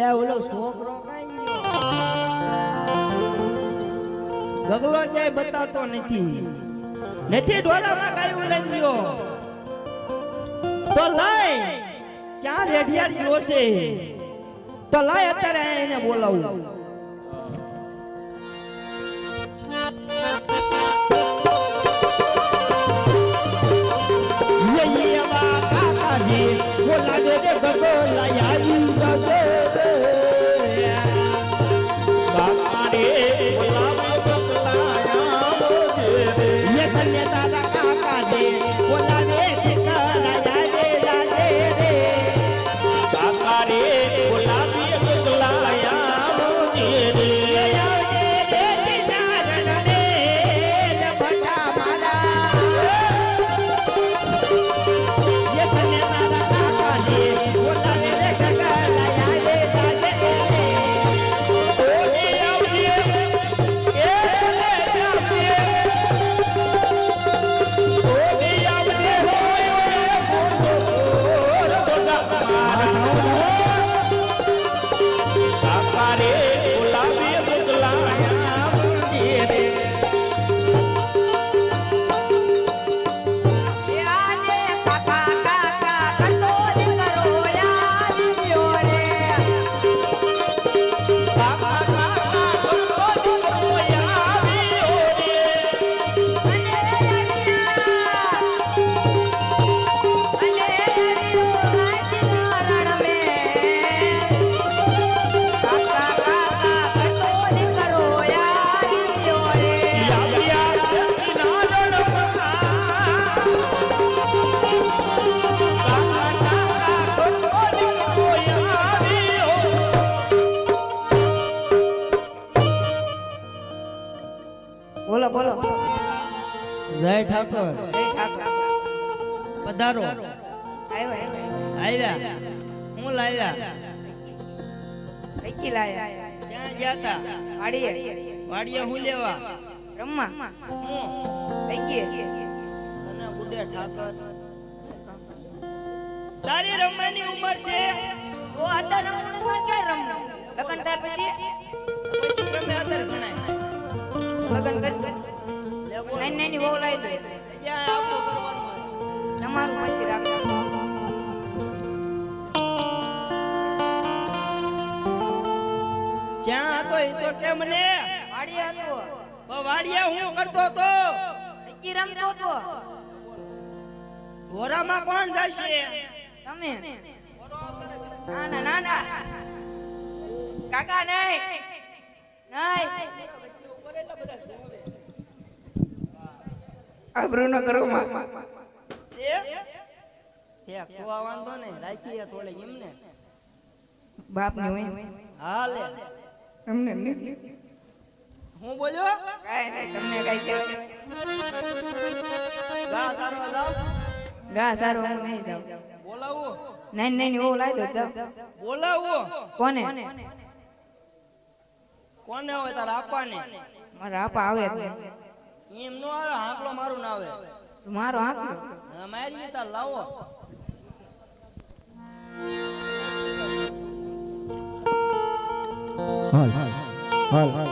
લે ઓલો છોકરો કઈ ગગલો ક્યાંય બતાતો નથી. નથી ઢોરામાં ગાયું લઈ ગયો તો લઈ ક્યાં રેડિયા ગયો છે? તો લઈ અત્યારે એને બોલાવું. બોલાવે રે ગગો ગગો મોજે પધારો આવ્યો આવ્યો. આવ્યા? હું લાવ્યા? લઈ લાયા ક્યાં ગયા તા? વાડીએ. વાડિયા હું લેવા? રમવા. હું? લઈ તને ગુડે ઠાકર. તારી રમવાની ઉંમર છે? તો પણ રમવું? લગન થાય પછી? ગણાય. લગન કરી નાની નાની વહુ લાવી દે. તમારું પછી રાખવું જ્યાં હતો એ તો કે મને વાડીએ હતો. વાડિયા હું કરતો તો? લઈ રમતો હતો ઘોરામાં કોણ જશે? તમે. ના ના ના ના. કાકા નહીં. નહીં. આબરૂ ન કરો માં ઠેક તો આ વાંધો નહીં રાખીએ થોડે એમને. બાપ ને. હોય હા લે હું બોલ્યો? કાઈ નહીં તમને કાઈ કહેવાય ગા સારવા જાવ? ગા સારો હું નહીં જાઉં. બોલાવું. નાની નાની વહુ લાવી દો જાઓ. બોલાવું. કોને? કોને હોય તારા આપવાને મારા આપા આવે એમ નો આવે હાંકલો મારું ના આવે. મારો આંકડો? અમારી મારી લાવો. હાલ હાલ હાલ.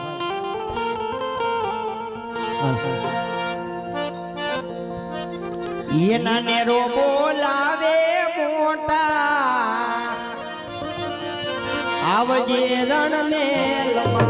એના નેરો બોલાવે મોટા. આવજે રણ મેલમાં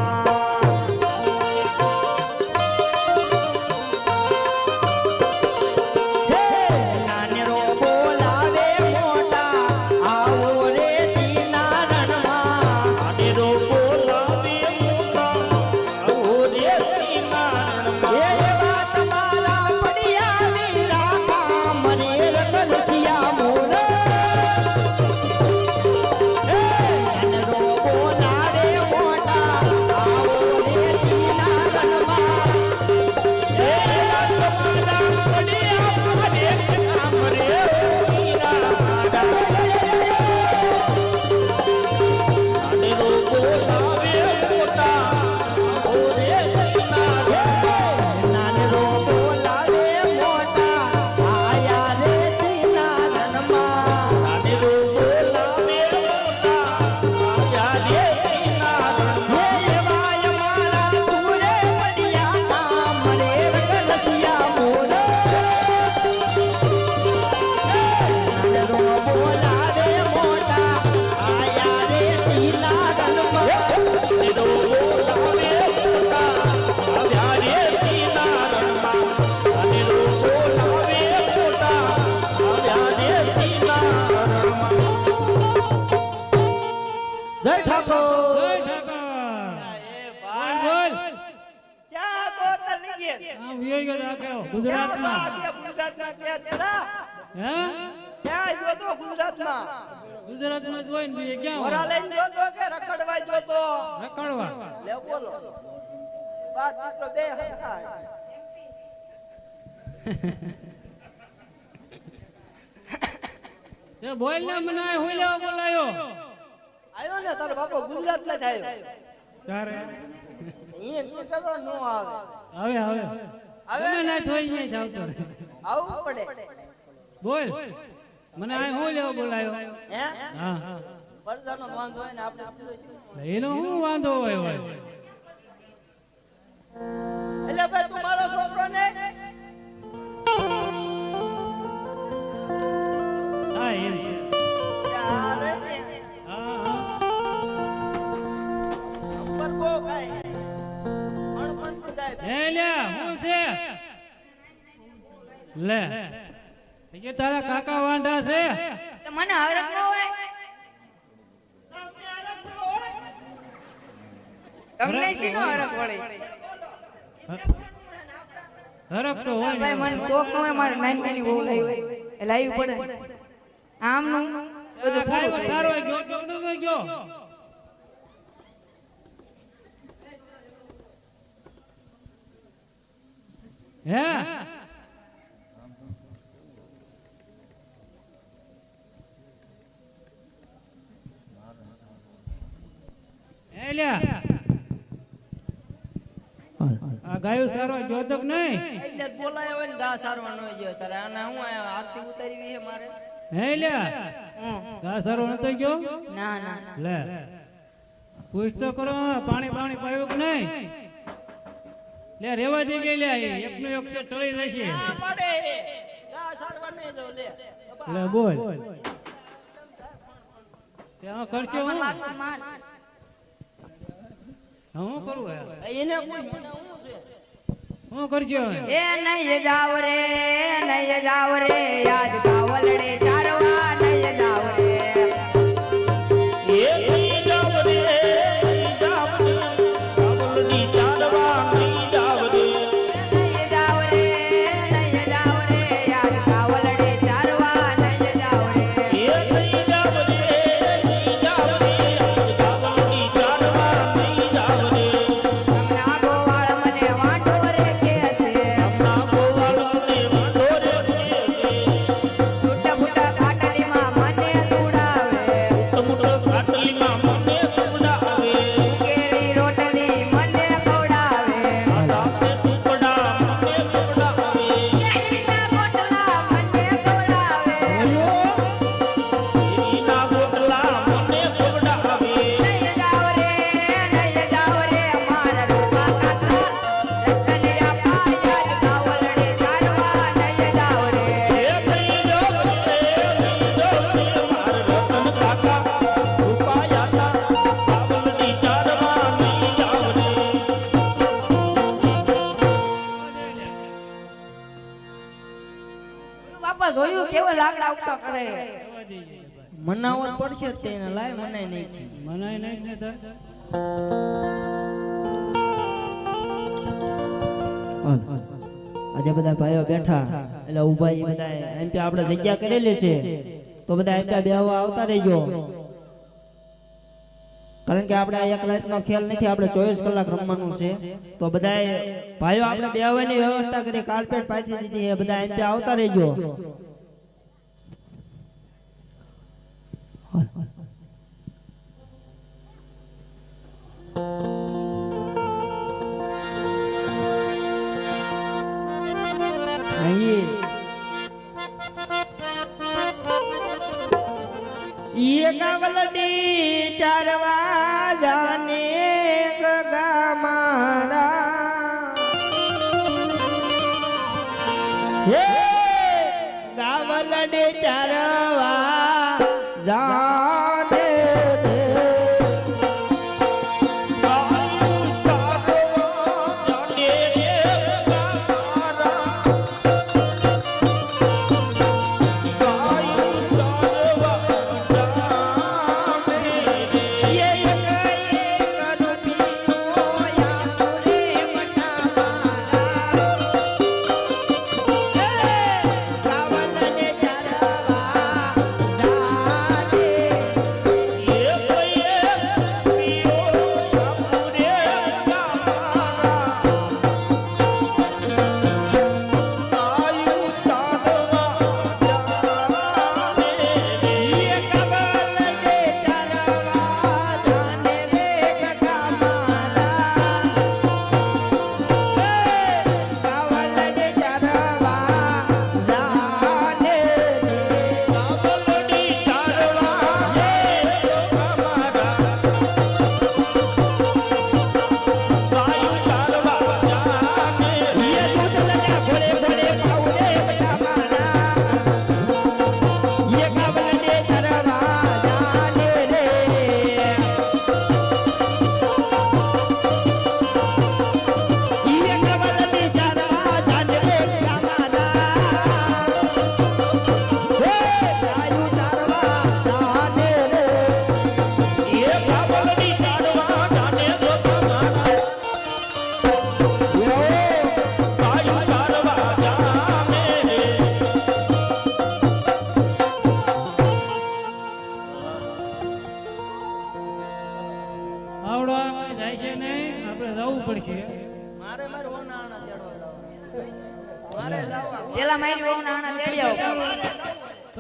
ગુજરાતમાં. ગુજરાતમાં જોઈ ને ક્યાં વરા લઈને જોતો કે રખડવા જોતો. રખડવા. લે બોલો. બાદ તો બે હતા તે બોલ ને મને લેવા બોલાયો? આવ્યો ને તારો બાપો ગુજરાતમાં થાય તારે? એ તું કહેતો નો આવે. હવે હવે. હવે ના થોઈ નહીં જાવ તો આવું પડે. બોલ. મને આ હું લેવા બોલાયો? હે? હા. પડદાનો વાંધો હોય ને આપણે આપણો એનો હું વાંધો હોય હોય? એટલે ભાઈ તું મારો છોકરો ને? હા એમ. ને? હા હા. નંબર કો કાઈ પણ પણ હે હું છે? લે. એ તારા કાકા વાંઢા છે. તો મને હરખ ન હોય. તમને શીનો હરખ વળે? હરક તો હોય. ભાઈ મને શોખ ન હોય મારે નાની નાની બહુ લાવી હોય. એ લાવી પડે. આમનું બધું પૂરું સારો. ગયો તો નતો ગયો. હે? લ્યા આ ગાયું સારો જોતો નહીં? એટલે જ હોય ને ગા સારવા ન ગયો તારે આના હું આરતી ઉતારવી છે મારે? હે લ્યા? ગા સારો નતો ગયો? ના ના. લે. પૂછ તો કરો પાણી પાણી પાયું કે નહીં? લે રેવા જઈ કે લે એકનો એક છે ટળી રહેશે આ પડે. ગા સારવા નહીં દો લે. લે બોલ. ત્યાં હું? માર. હું કરું એને પૂછ મને હું છે? હું કરજો એ નહીં જાવ રે કરે મનાવત પડશે તેને લાય મનાય નહીં મનાય નહીં ને તાર આજે બધા ભાઈઓ બેઠા એટલે ઊભા એ બધા એમ કે આપણે જગ્યા કરેલી છે તો બધા એમ કે બેહવા આવતા રહેજો. કારણ કે આપણે આ એક રાતનો ખેલ નથી આપણે ચોવીસ કલાક રમવાનું છે. તો બધા ભાઈઓ આપણે બેહવાની વ્યવસ્થા કરી કાર્પેટ પાછી દીધી એ બધા એમ કે આવતા રહેજો. કાવલડી ચારવા જાને ગમારા હે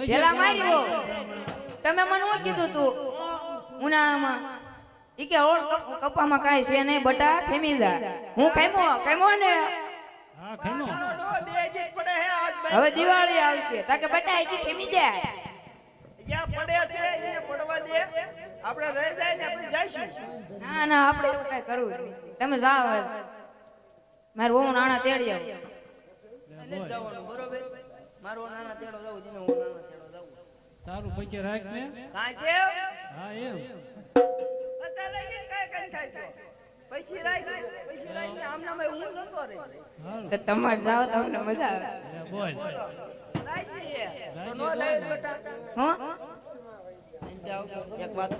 પેલા માર્યો. તમે મને શું કીધું તું? ઉનાળામાં. એ કે ઓળ કપ- કપામાં કાંઈ છે નહીં બટા ખેમી જા હું ખેમો ખેમો ને. હવે દિવાળી આવશે. તાકે બટા હજી ખેમી જાય. જ્યાં પડે છે એને પડવા દે. આપણે રહી જાય ને આપણે જઈશું. ના ના આપણે એવું કઈ કરવું જ નથી. તમે જાઓ મારે બહુ નાણા તેડી આવો. બરોબર? મારો નાના તેડો જાવ જીને હું નાના તેડો જાવ તારું પૈકી રાખ ને. દેવ હા એમ. અત્યારે લઈ જઈને કાંઈ કાંઈ થાય તો. પછી રાખ પછી રાખ ને આમના મે હું જતો રહે. તો તમાર જાવ તમને મજા આવે. બોલ. રાખીએ તો નો થાય બેટા. હું? એક વાત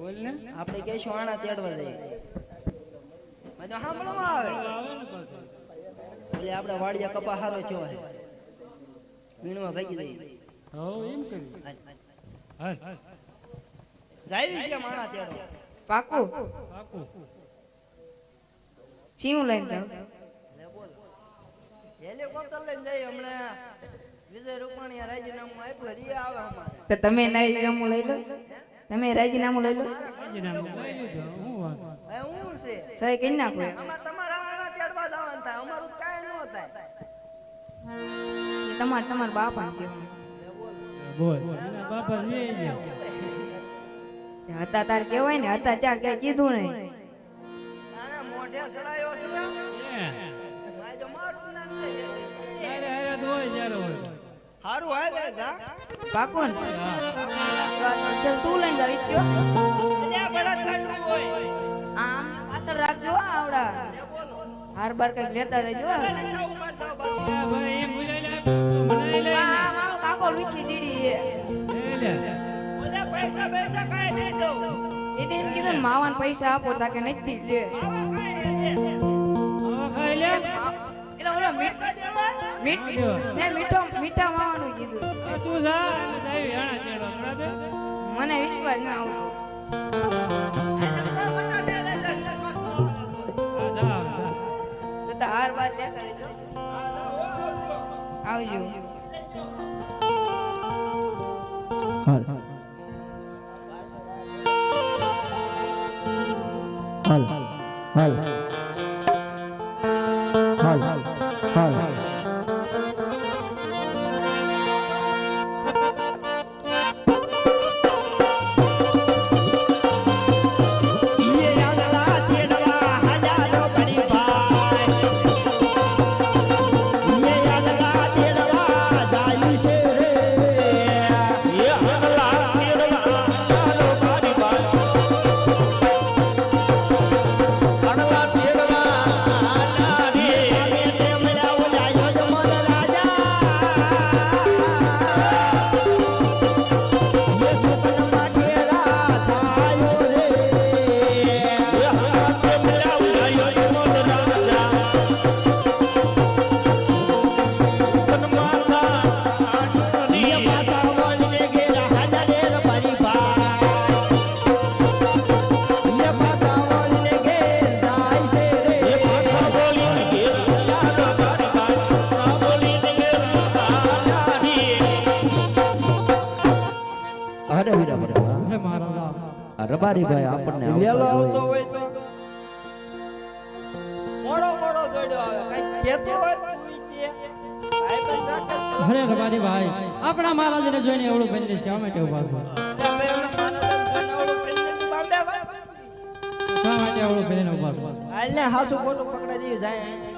બોલ ને. આપણે કહીશું આણા તેડવા જઈએ. મેં તો આવે. આવે ને પાછું એટલે આપણે વાડિયા કપા હારો થયો વીણમાં ભાગી જઈએ હો એમ કર્યું હાલ હાલ જાવી છે માણા તેડો પાકું. પાકું. શીવું લઈને જાવ લે બોલ. હેલિકોપ્ટર લઈને જઈએ હમણાં. વિજય રૂપાણી રાજીનામું આપ્યું હજી આવે અમારે. તો તમે રાજીનામું લઈ લો. તમે રાજીનામું લઈ લો. રાજીનામું લઈ લો હું વાત હું છે? સહી કરી નાખો. અમાર તમારા આણા તેડવા જવાનું થાય. અમારું કાંઈ ન થાય. એ તમારે તમારા બાપા ને કહેવાનું. બોલ. બાપા લઈ ગયા હતા તાર કહેવાય ને હતા ત્યાં ક્યાંય કીધું નહીં. મોઢે સડાયો છે? હારે હાલે જા. શું લઈને જાવ કયો અલ્યા બળદ કાઢવું હોય. આમ પાછળ રાખજો હો આવડા. હાર બાર કંઈક લેતા જજો ભાઈ લુચી દીડી છે. પૈસા પૈસા કાંઈ નહીં દઉં. એને એમ કીધું ને પૈસા આપો તાકે નથી લે. હવે ખાઈ લે. એટલે ઓલો મીઠ પૈસા મેં મીઠો મીઠા માવાનું કીધું. તું જા જાવી હાણા તેડો બરાબર? મને વિશ્વાસ ના આવતો. તો હાર બાર લેતા આવજો. હાલ. હાલ. હાલ. હાલ. રબારી ભાઈ આપણને વેલો આવતો હોય તો મોડો મોડો દોડ્યો આવે કઈ કેતો હોય અરે રબારી ભાઈ આપણા મહારાજને જોઈને એવડું બની શા માટે ઊભા છો શા માટે એવડું કરીને ઊભા છો? હાલને હાસુ ખોટું પકડાઈ જાય જાય.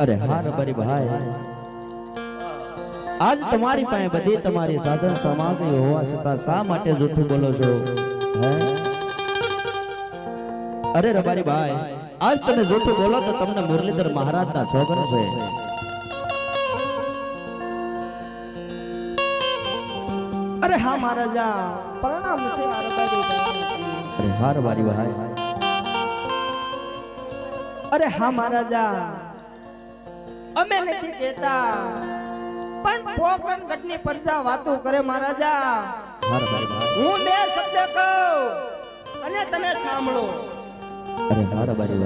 અરે હા રબારી ભાઈ. આજ તમારી પાસે બધી તમારી સાધન સામગ્રી હોવા છતાં શા માટે જૂઠું બોલો છો? હે? અરે રબારી ભાઈ આજ તમે જૂઠું બોલો તો તમને મુરલીધર મહારાજના સોગન છે. અરે હા મહારાજા પ્રણામ છે આ રબારી ભાઈ. અરે હા રબારી ભાઈ. અરે હા મહારાજા અમે નથી કહેતા. પણ પોકરણ ગઢની પરજા વાતો કરે મહારાજા. હા બે શબ્દ કહું અને તમે સાંભળો. અરે હા રબારી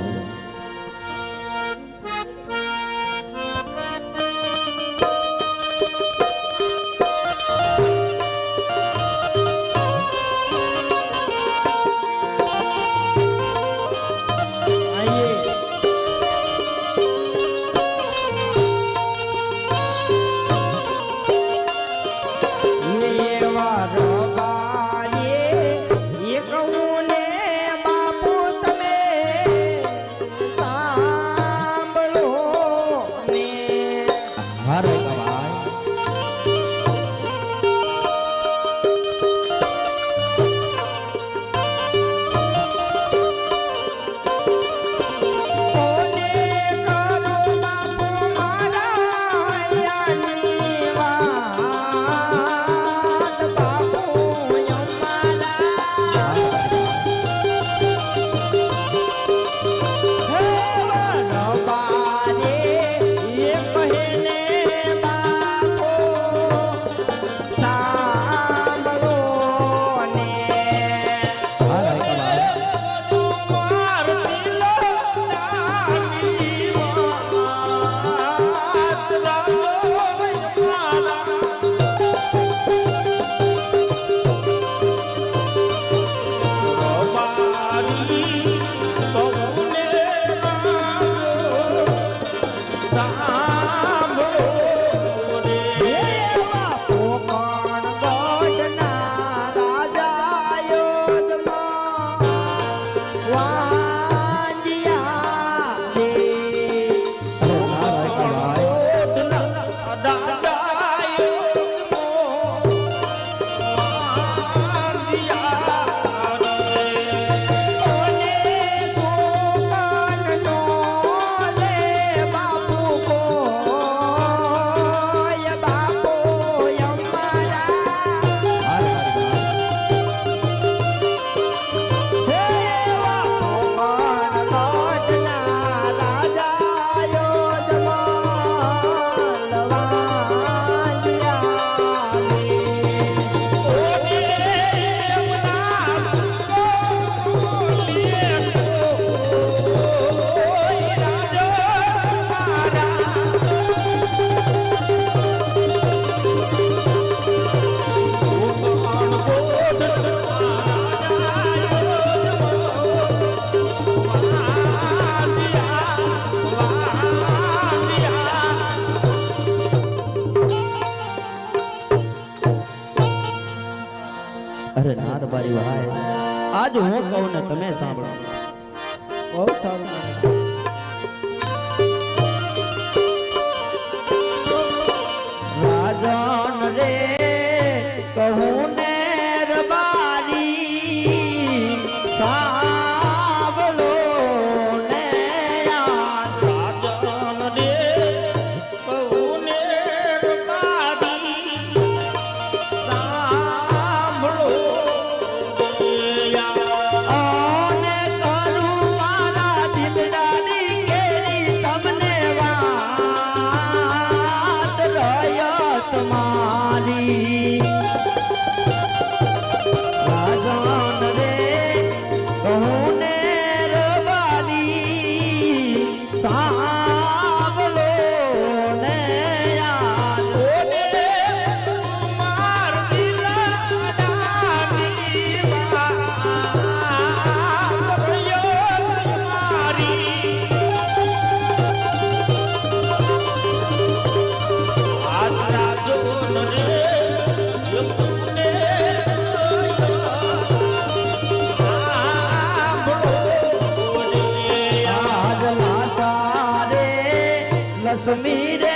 For Casimir.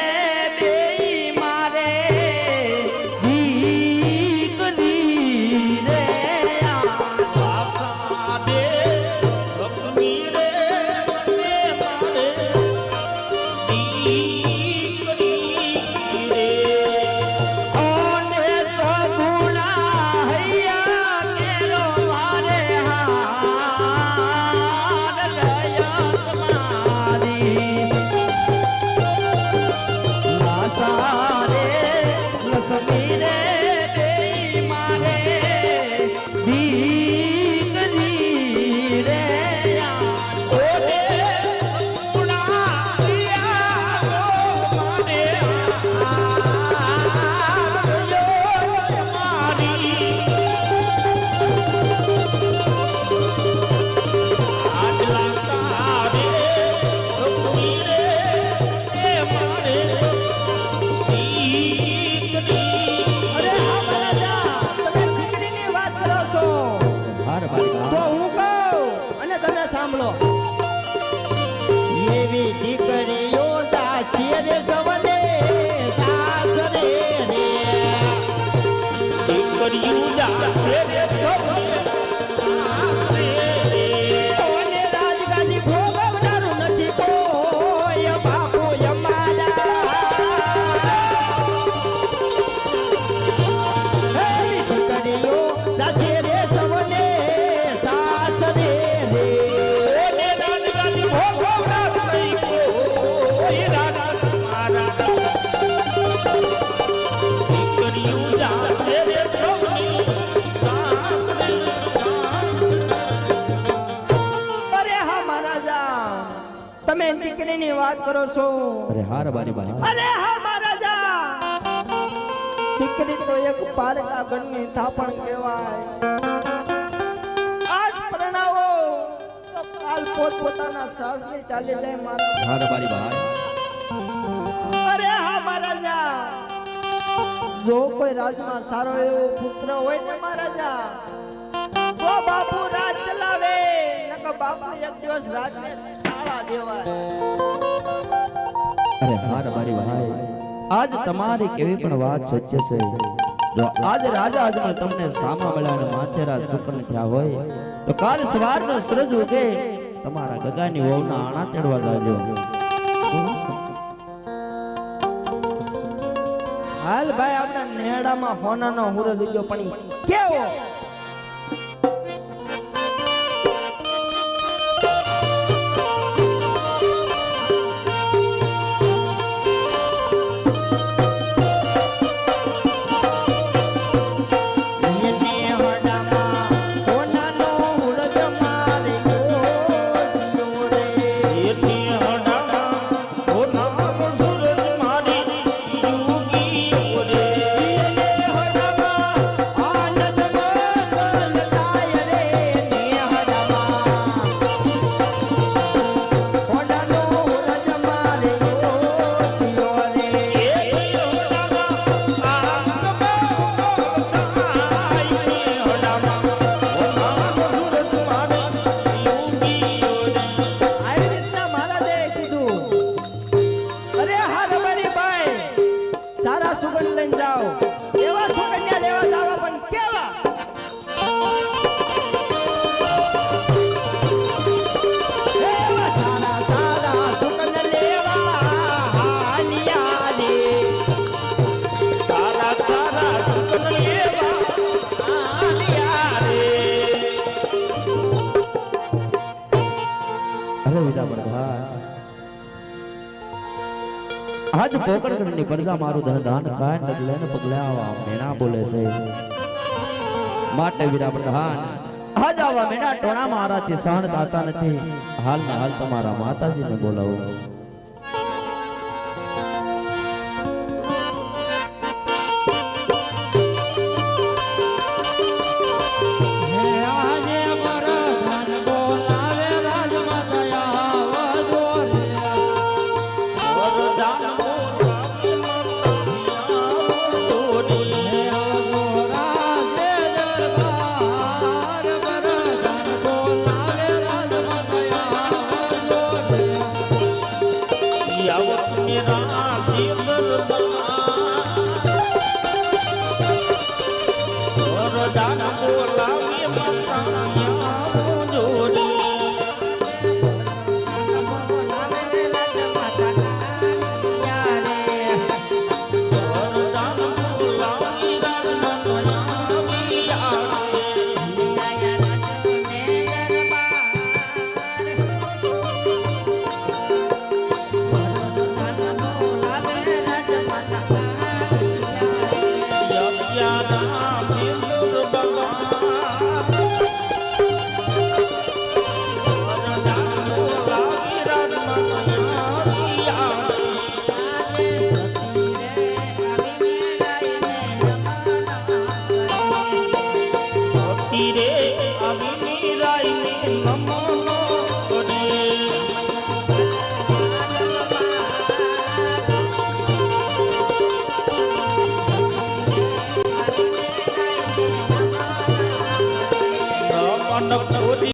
વાત કરો છો? અરે હાર બારી બા અરે હા મહારાજા! દીકરી તો એક પારકા ગણની થાપણ કહેવાય. આજ પ્રણાવો તો કાલ પોત પોતાના સાસરે ચાલી જાય મારા. હાર બારી બા અરે હા મહારાજા! જો કોઈ રાજમાં સારો એવો પુત્ર હોય ને મહારાજા તો બાપુ રાજ ચલાવે નકર બાપુ એક દિવસ રાજને તાળા દેવાય. અરે હાર મારી ભાઈ, આજ તમારી કેવી પણ વાત સત્ય છે. જો આજ રાજા અજમલ તમને સામા મળ્યા માથેરા સુકન થયા હોય, તો કાલ સવારનો સૂરજ ઉગે, તમારા ગગાની વહુના આણા તેડવા લાગ્યો હાલ ભાઈ, આપણા નેડામાં હોનાનો હુરજ ઉગ્યો પણ કેવો? પોકળગઢની પ્રજા મારું ધન ધાન ખાય ડગલે ને પગલે આવા મેણા બોલે છે. માટે વીરા પ્રધાન આજ આવા મેણા ટોણા મારાથી સહન દાતા નથી. હાલના હાલ તમારા માતાજીને બોલાવો.